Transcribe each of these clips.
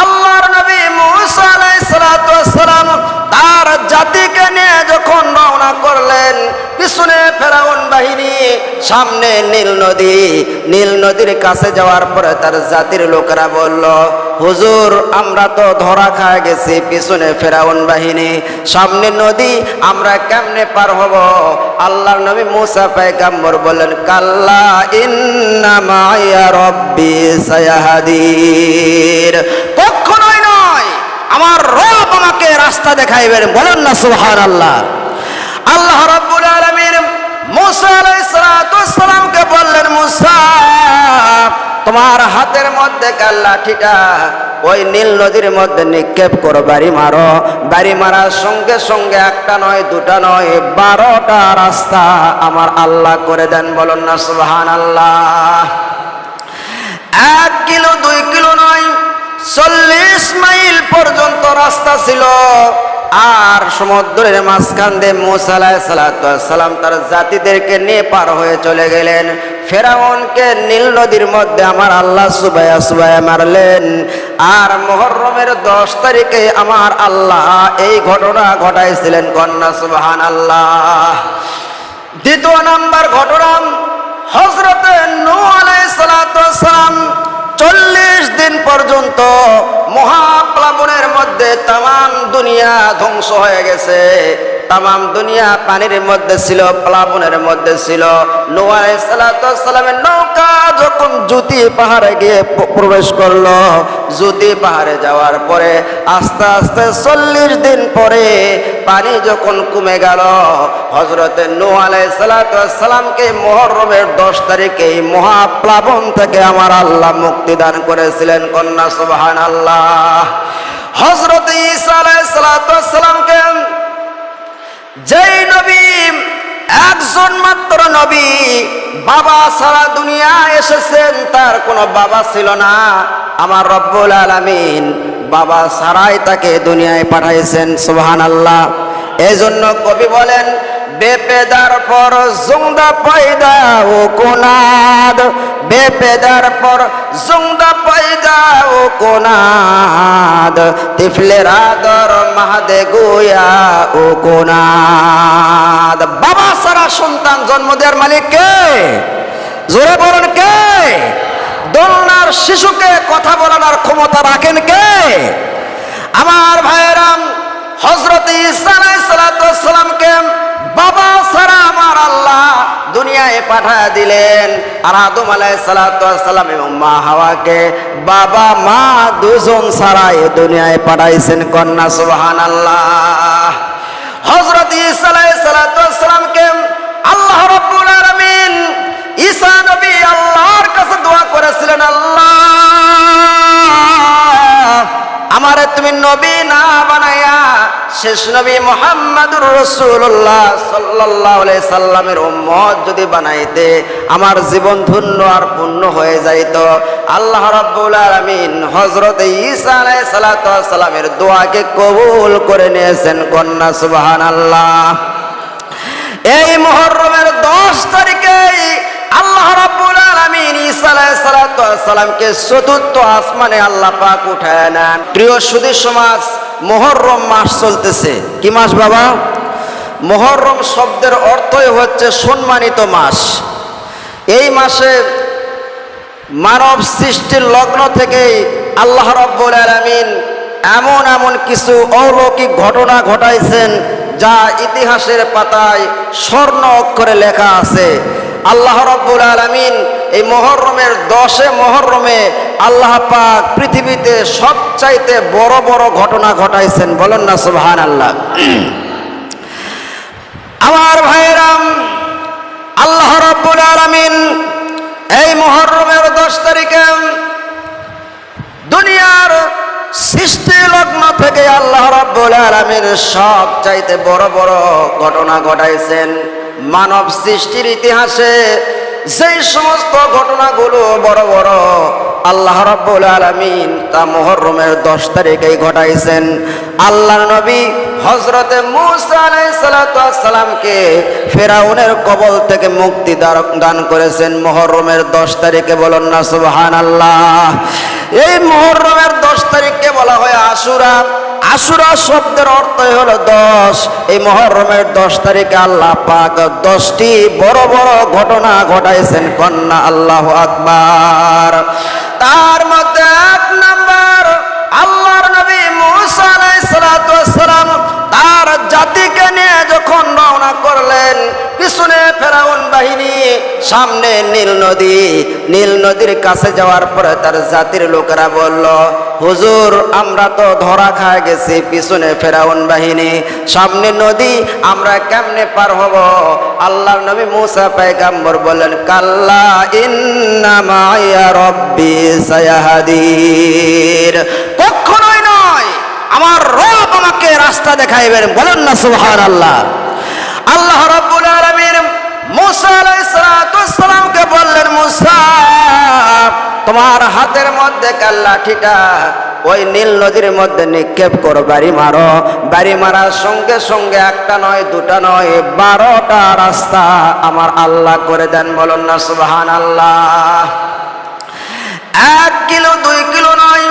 আল্লাহর নবী মুসা আলাইসালাম তার জাতিকে নিয়ে যখন রওনা করলেন, পিছনে ফেরাউন বাহিনী, সামনে নীল নদী। নীল নদীর কাছে যাওয়ার পরে তার জাতির লোকেরা বলল, হুজুর, আমরা তো ধরা খায় গেছি পিছনে ফেরাউন বাহিনী। সামনে নদী, আমরা কেমনে পার হব? আল্লাহর নবী মুসা পায়গাম্বর বললেন, কাল্লা ইন্না মায়া রব্বি সায়াহাদির। আমার রব আমাকে রাস্তা দেখাইবেন, বলেন না সুবহান আল্লাহ আল্লাহ রাব্বুল আলামিন মুসা আলাইহিস সালামকে বললেন, মুসা, তোমার হাতের মধ্যে লাঠিটা? ওই নীল নদীর মধ্যে নিক্ষেপ করো, বাড়ি মারো। বাড়ি মারার সঙ্গে সঙ্গে একটা নয়, দুটা নয়, বারোটা রাস্তা আমার আল্লাহ করে দেন, বলুন না সুবহান আল্লাহ এক কিলো, দুই কিলো নয় চল্লিশ মাইল পর্যন্ত রাস্তা ছিল। আর সমুদ্রের মাঝখান দিয়ে মোসালাই সালাম তার জাতিদেরকে নিয়ে পার হয়ে চলে গেলেন। ফেরাউনকে নীল নদীর মধ্যে আমার আল্লাহ সুবাইয়া সুবাইয়া মারলেন। আর মোহরমের দশ তারিখে আমার আল্লাহ এই ঘটনা ঘটাইছিলেন কন্যা সুবাহান আল্লাহ দ্বিতীয় নাম্বার ঘটনা হজরতে নূ আলাইসালাম চল্লিশ দিন পর্যন্ত মহাপ্লাবনের মধ্যে তাম দুনিয়া ধ্বংস হয়ে গেছে। তাম দুনিয়া পানির মধ্যে ছিল, প্লাবনের মধ্যে ছিল। নূ আলাইসালামের নৌকা যখন জ্যোতি পাহাড়ে গিয়ে প্রবেশ করল, জ্যোতি পাহাড়ে যাওয়ার পরে আস্তে আস্তে চল্লিশ দিন পরে পানি যখন কমে গেল হজরতে নূ আলাইসালামকে মোহরমের দশ তারিখে মহাপ্লাবন থেকে আমার আল্লাহ মুক্তি দান করেছিলেন, কন্যা সুবহান আল্লাহ হজরত ঈসা আলাইসালামকে যেই নবী, একজন মাত্র নবী, বাবা সারা দুনিয়া এসেছেন, তার কোনো বাবা ছিল না। আমার রব্বুল আলমিন বাবা সারাই তাকে দুনিয়ায় পাঠাইছেন সুবহান আল্লাহ এই জন্য কবি বলেন বেপেদার পর জুংদা পয়দা ও কোনাদ। বেপেদার পর জুংদা পয়দা ও কোনাদ। তিফলের আদর মাহাদে গোয়া ও কোনাদ। বাবা সারা সন্তান জন্ম দেওয়ার মালিক কে? জোরে বলেন কে? দোলনার শিশুকে কথা বলানোর ক্ষমতা রাখেন কে? আমার ভাইয়েরাম হজরত ইসালামকে বাবা সারা আমার আল্লাহ দুনিয়ায় পাঠায় দিলেন। আর আদম আলাই এবং মা হাওয়াকে, বাবা, মা দুজন সারা এ দুনিয়ায় পাঠাইছেন কন্যা সুবহান আল্লাহ হজরত ইসালামকে আল্লাহ রব্বুল ঈসা নবী আল্লাহর কাছে দোয়া করেছিলেন, আল্লাহ, আমারে তুমি নবী শেষ নবী মোহাম্মদুর রসুল্লাহ সাল্লাহ সাল্লামের উম্মত যদি বানাইতে আমার জীবন ধন্য আর পূর্ণ হয়ে যাইত, আল্লাহ রাব্বুল আলামিন হযরত ঈসা আলাইহিস সালাতু সালামের দোয়াকে কবুল করে নিয়েছেন, কন্যা সুবহানাল্লাহ। এই মুহররমের দশ তারিখে আল্লাহ রাব্বুল আলামিন ঈসা আলাইহিস সালামকে চতুর্থ আসমানে আল্লাহ পাক উঠায় নেন। প্রিয় সুধী সমাজ মুহররম মাস চলতেছে। কি মাস বাবা? মুহররম শব্দের অর্থই হচ্ছে সম্মানিত মাস। এই মাসে মানব সৃষ্টির লগ্ন থেকেই আল্লাহ রব্বুল আলামিন এমন এমন কিছু অলৌকিক ঘটনা ঘটাইছেন, যা ইতিহাসের পাতায় স্বর্ণ অক্ষরে লেখা আছে। আল্লাহ রব্বুল আলামিন এই মহরমের দশে মহরমে আল্লাহ পাক পৃথিবীতে সবচাইতে বড় বড় ঘটনা ঘটাইছেন। বলেন না সুবহান আল্লাহ আমার ভাইরাম আল্লাহ রব্বুল আলামিন এই মহরমের দশ তারিখে দুনিয়ার সৃষ্টি লগ্ন থেকে আল্লাহ রাব্বুল আলামিন সব চাইতে বড় বড় ঘটনা ঘটাইছেন। মানব সৃষ্টির ইতিহাসে যেই সমস্ত ঘটনাগুলো বড় বড় আল্লাহ রাব্বুল আলামিন তা মুহররমের দশ তারিখেই ঘটাইছেন। আল্লাহ নবী হজরতে মুসা আলাইসালামকে ফেরাউনের কবল থেকে মুক্তি দান করেছেন। মোহরমের দশ তারিখে বলুন না সুবহান আল্লাহ এই মোহরমের দশ তারিখকে বলা হয় আশুরা। আশুরা শব্দের অর্থই হলো দশ। এই মহরমের দশ তারিখে আল্লাহ পাক দশটি বড় বড় ঘটনা ঘটাইছেন কন্যা আল্লাহ আকবার। তার মধ্যে এক নাম্বার, আল্লাহর নবী মুসা আলাইহিস সালাতু ওয়াস সালাম তার জাতিকে নিয়ে যখন রওনা করলেন, পিছনে ফেরাউন বাহিনী সামনে নীল নদী। নীল নদীর কাছে যাওয়ার পরে তার জাতির লোকেরা বলল, হুজুর, আমরা তো ধরা খায় গেছি পিছনে ফেরাউন বাহিনী। সামনে নদী, আমরা কেমনে পার হব? আল্লাহর নবী মুসা পায়গাম্বর বললেন, কাল্লা ইন্না মায়া রব্বি সায়াহাদির। কখনোই নয়, আমার রব আমাকে রাস্তা দেখাইবেন। বলেন না সুবহান আল্লাহ আল্লাহ রাব্বুল আলামিন মুসা বললেন, মুসা, তোমার হাতের মধ্যে কাল লাঠিটা? ওই নীল নদীর মধ্যে নিক্ষেপ করো, বাড়ি মারো। বাড়ি মারার সঙ্গে সঙ্গে একটা নয়, দুটা নয়, বারোটা রাস্তা আমার আল্লাহ করে দেন। বলুন না সুবহান আল্লাহ এক কিলো, দুই কিলো নয়,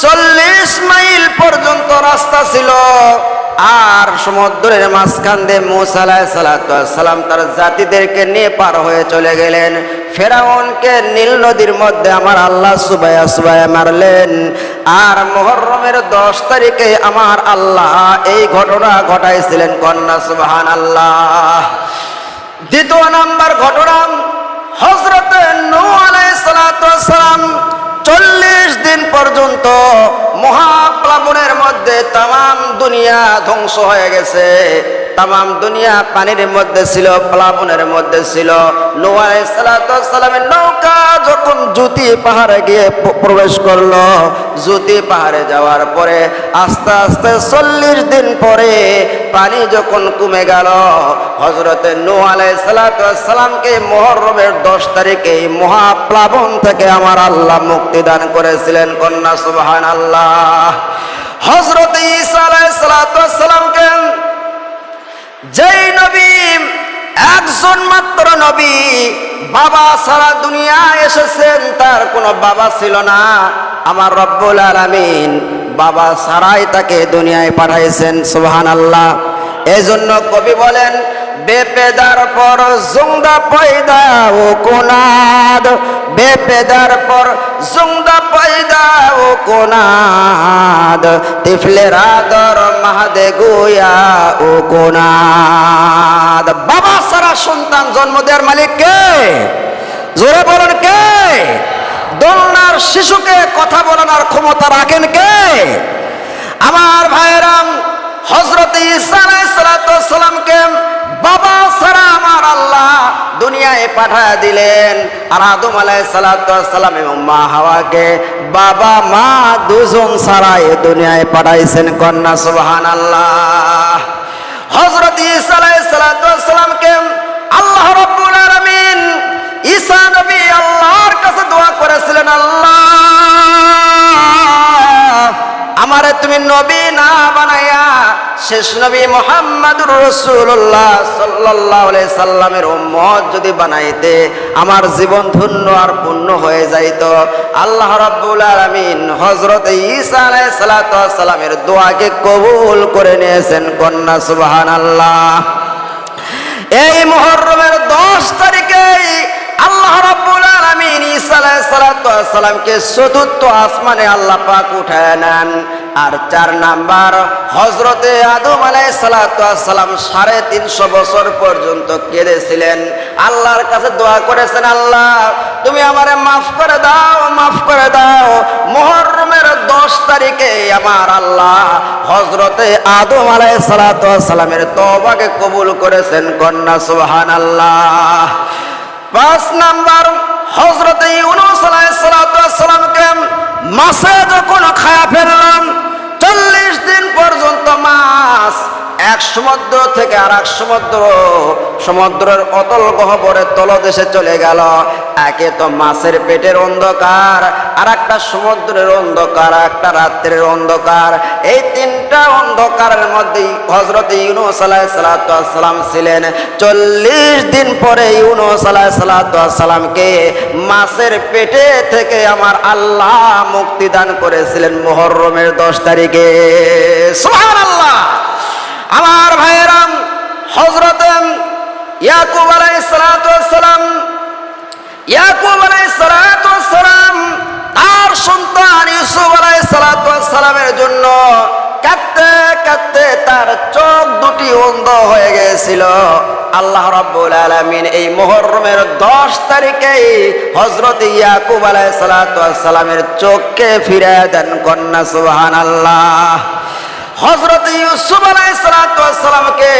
চল্লিশ মাইল পর্যন্ত রাস্তা ছিল। আর সমুদ্রের মাঝখান দিয়ে মুসালা সালাম তার জাতিদেরকে নিয়ে পার হয়ে চলে গেলেন। ফেরাউনকে নীল নদীর মধ্যে আমার আল্লাহ সুবায়া সুবায়া মারলেন। আর মোহরমের দশ তারিখে আমার আল্লাহ এই ঘটনা ঘটাইছিলেন কন্যা সুবাহান আল্লাহ দ্বিতীয় নাম্বার ঘটনা হজরতে আলাই আলাইসালাম চল্লিশ দিন পর্যন্ত মহাপ্লাবনের মধ্যে তাম দুনিয়া ধ্বংস হয়ে গেছে। তাম দুনিয়া পানির মধ্যে ছিল, প্লাবনের মধ্যে ছিল। নূ আলাইসালামের নৌকা যখন জ্যোতি পাহাড়ে গিয়ে প্রবেশ করল, জ্যোতি পাহাড়ে যাওয়ার পরে আস্তে আস্তে চল্লিশ দিন পরে পানি যখন কমে গেল হজরতে নূ আলাইসালামকে মহরমের দশ তারিখে মহাপ্লাবন থেকে আমার আল্লাহ মুক্তি দান করেছিলেন। কন্যা সুবহান আল্লাহ হজরত ইসালামকে যেই নবী, একজন মাত্র নবী, বাবা সারা দুনিয়া এসেছেন, তার কোনো বাবা ছিল না। আমার রব্বুল আলামিন বাবা সারাই তাকে দুনিয়ায় পাঠাইছেন সুহান আল্লাহ এই জন্য কবি বলেন বেপেদার পর জুংদা পয়দা ও কোনাদ। বেপেদার পর জুংদা পয়দা ও কোনাদ। তিফলের আদর মাহাদে গোয়া ও কোনাদ। বাবা সারা সন্তান জন্ম দেওয়ার মালিক কে? জোরে বলেন কে? দোলনার শিশুকে কথা বলানোর ক্ষমতা রাখেন কে? আমার ভাইরাম হজরত ইসালামকে বাবা সারা আমার আল্লাহ দুনিয়ায় পাঠায় দিলেন। আর আদম আলাই সালাম এবং মা হাওয়াকে, বাবা, মা দুজন সারা এ দুনিয়ায় পাঠাইছেন কন্যা সুবহান আল্লাহ হজরত ইসা আলাই সালামকে, আল্লাহ রব্বুল আলামিন ঈসা নবী আল্লাহর কাছে দোয়া করেছিলেন, আল্লাহ, আমারে তুমি নবী না বানাইয়া শেষ নবী মোহাম্মদুর রসুল্লাহ সাল্লাহ সাল্লামের উম্মত যদি বানাইতে, আমার জীবন ধন্য আর পূর্ণ হয়ে যাইত। আল্লাহ রাব্বুল আলামিন হজরত ঈসা আলাইহিস সালাতু ওয়াস দোয়াকে কবুল করে নিয়েছেন, কন্যা সুবাহান আল্লাহ এই মুহররমের দশ তারিখে সালামকে চতুর্থ আসমানে আল্লাহ পাক উঠায় নেন। আর চার নাম্বার হজরতে আদম সালাতু সালাম সাড়ে তিনশো বছর পর্যন্ত কেঁদেছিলেন। আল্লাহর কাছে দোয়া করেছেন, আল্লাহ, তুমি আমারে মাফ করে দাও, মাফ করে দাও। মুহররমের দশ তারিখে আমার আল্লাহ হজরতে আদম আলাই সালাতু ওয়াস সালামের তওবাকে কবুল করেছেন কন্যা, সুবহানাল্লাহ। পাঁচ নাম্বার হজরত ইউনুস আলাইসালামকে মাছে যখন খায়া ফেললাম চল্লিশ দিন পর্যন্ত মাছ এক সমুদ্র থেকে আর এক সমুদ্র। সমুদ্রের অতল গহবরের তলদেশে চলে গেল। একে তো মাছের পেটের অন্ধকার আর একটা সমুদ্রের অন্ধকার একটা রাত্রের অন্ধকার। এই তিনটা অন্ধকারের মধ্যে হজরত ইউনুস আলাহ সালাম ছিলেন। চল্লিশ দিন পরে ইউনুস আলাহ সালামকে মাছের পেটে থেকে আমার আল্লাহ মুক্তি দান করেছিলেন মোহরমের দশ তারিখে। সুবহানাল্লাহ! আমার ভাইয়েরাম হজরত ইয়াকুব আলাইহিস সালাম, ইয়াকুব আলাইহিস সালাম, তার সন্তান ইউসুফ আলাইহিস সালামের জন্য কাঁদতে কাঁদতে তার চোখ দুটি অন্ধ হয়ে গেছিল আল্লাহ রাব্বুল আলামিন এই মুহররমের 10 তারিখে হযরত ইয়াকুব আলাইহিস সালামের চোখকে ফিরে দেন কন্যা, সুবহানাল্লাহ। হজরত ইউসুফ আলাইসালামকে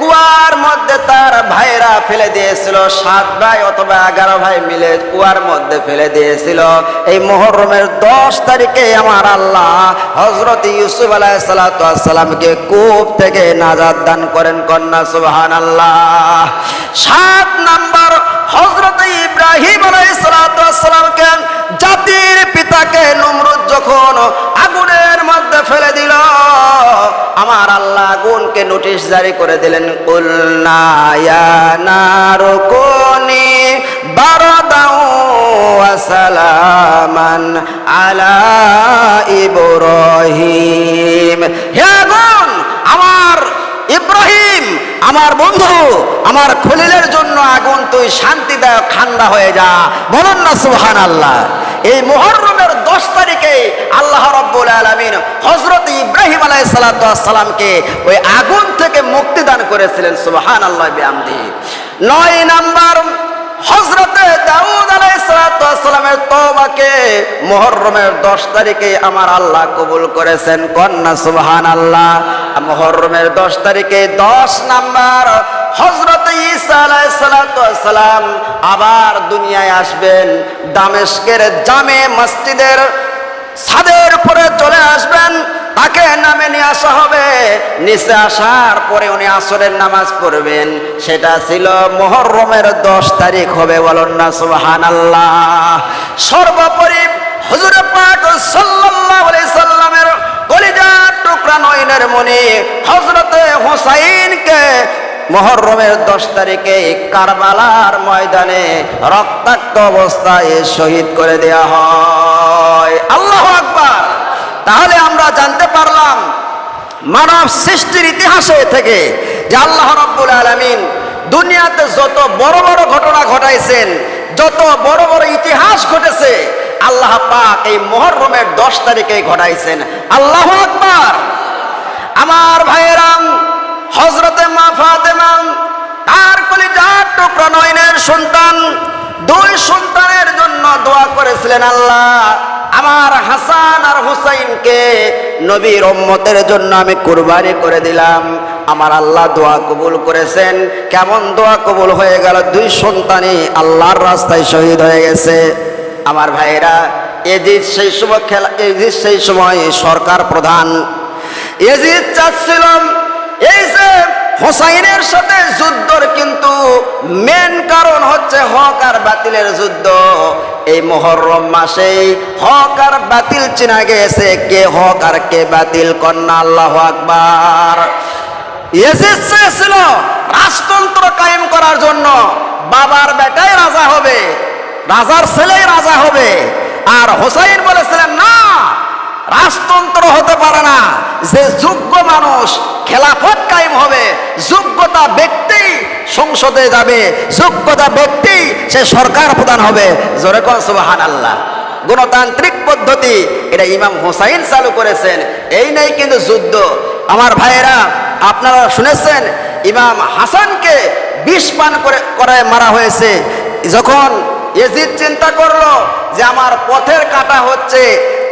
কুয়ার মধ্যে তার ভাইরা ফেলে দিয়েছিল, সাত ভাই অথবা এগারো ভাই মিলে কুয়ার মধ্যে ফেলে দিয়েছিল। এই মোহরমের দশ তারিখে আমার আল্লাহ হজরত ইউসুফ আলাইসালামকে কূপ থেকে নাজাদ দান করেন কন্যা সুবহান আল্লাহ সাত নাম্বার হজরত ইব্রাহিম আলাইসালামকে জাতির পিতাকে নমরুদ যখন আগুনের মধ্যে ফেলে দিল, আমার আল্লাহ আগুনকে নোটিশ জারি করে দিলেন উল্নায়ানারুকুনি বারদাউ সালামান আলা ইব্রাহিম। হে আমার বন্ধু, আমার খলিলের জন্য আগুন তুই শান্তিদায়ক ঠান্ডা হয়ে যা। বলুন না সুহান আল্লাহ এই মোহরমের দশ তারিখে আল্লাহ রব্বুল আলমিন হজরত ইব্রাহিম আলাই সালাতামকে ওই আগুন থেকে মুক্তি দান করেছিলেন সুবাহান আল্লাহ বিআমদি নয় নাম্বার হজরতে দাউদ আলাইসালামের তওবাকে মুহররমের দশ তারিখে আমার আল্লাহ কবুল করেছেন। কন্যা সুবহান আল্লাহ মুহররমের দশ তারিখে দশ নাম্বার হজরত ঈসা আলাইসালাম আবার দুনিয়ায় আসবেন। দামেস্কের জামে মসজিদের ছাদের উপরে চলে আসবেন। নিচে আসার পরে উনি আসরের নামাজ পড়বেন। সেটা ছিল মোহরমের দশ তারিখ হবে বলুন না সুবহান আল্লাহ সর্বোপরি হুজুর পাক সাল্লাল্লাহু সাল্লামের কলিজার টুকরা নয়নের মনি হযরতে হুসাইনকে মহরমের দশ তারিখে কারবালার ময়দানে রক্তাক্ত অবস্থায় শহীদ করে দেয়া হয় আল্লাহ আকবার তাহলে আমরা জানতে পারলাম মানব সৃষ্টির ইতিহাসে থেকে যে আল্লাহ রাব্বুল আলামিন দুনিয়াতে যত বড় বড় ঘটনা ঘটাইছেন, যত বড় বড় ইতিহাস ঘটেছে, আল্লাহ পাক এই মহরমের দশ তারিখে ঘটাইছেন। আল্লাহ আকবার! আমার ভাইয়েরাম হজরতে মা ফাতেমা, তার কলিজার টুকরা নয়নের সন্তান, দুই সন্তানের জন্য দোয়া করেছিলেন আল্লাহ। আমার হাসান আর হুসাইনকে নবীর উম্মতের জন্য আমি কুরবানি করে দিলাম। আমার আল্লাহ দোয়া কবুল করেছেন। কেমন দোয়া কবুল হয়ে গেল? দুই সন্তানই আল্লাহর রাস্তায় শহীদ হয়ে গেছে। আমার ভাইয়েরা, এজিদ সেই সময় খেলা, এজিদ সেই সময় সরকার প্রধান। এজিদ চাচ্ছিলাম এই যে হোসাইনের সাথে কারণ হচ্ছে হক আর বাতিলের যুদ্ধ। এই মহরম মাসেই হক আর বাতিল চেনা গেছে, কে হক আর কে বাতিল কন্যা আল্লাহ আকবার। চেয়েছিল রাজতন্ত্র কায়েম করার জন্য। বাবার বেটাই রাজা হবে, রাজার ছেলেই রাজা হবে। আর হোসাইন বলেছিলেন, না, রাজতন্ত্র হতে পারে না। যে যোগ্য মানুষ খেলাফত কায়েম হবে যোগ্যতা ব্যক্তি সংসদে যাবে, যোগ্যতা ব্যক্তি, সে সরকার প্রধান হবে। জোরে কন সুবাহান আল্লাহ গণতান্ত্রিক পদ্ধতি, এটা ইমাম হোসাইন চালু করেছেন। এই নেই কিন্তু যুদ্ধ। আমার ভাইয়েরা, আপনারা শুনেছেন, ইমাম হাসানকে বিষ পান করে, করায় মারা হয়েছে। যখন এজিদ চিন্তা করল যে আমার পথের কাটা হচ্ছে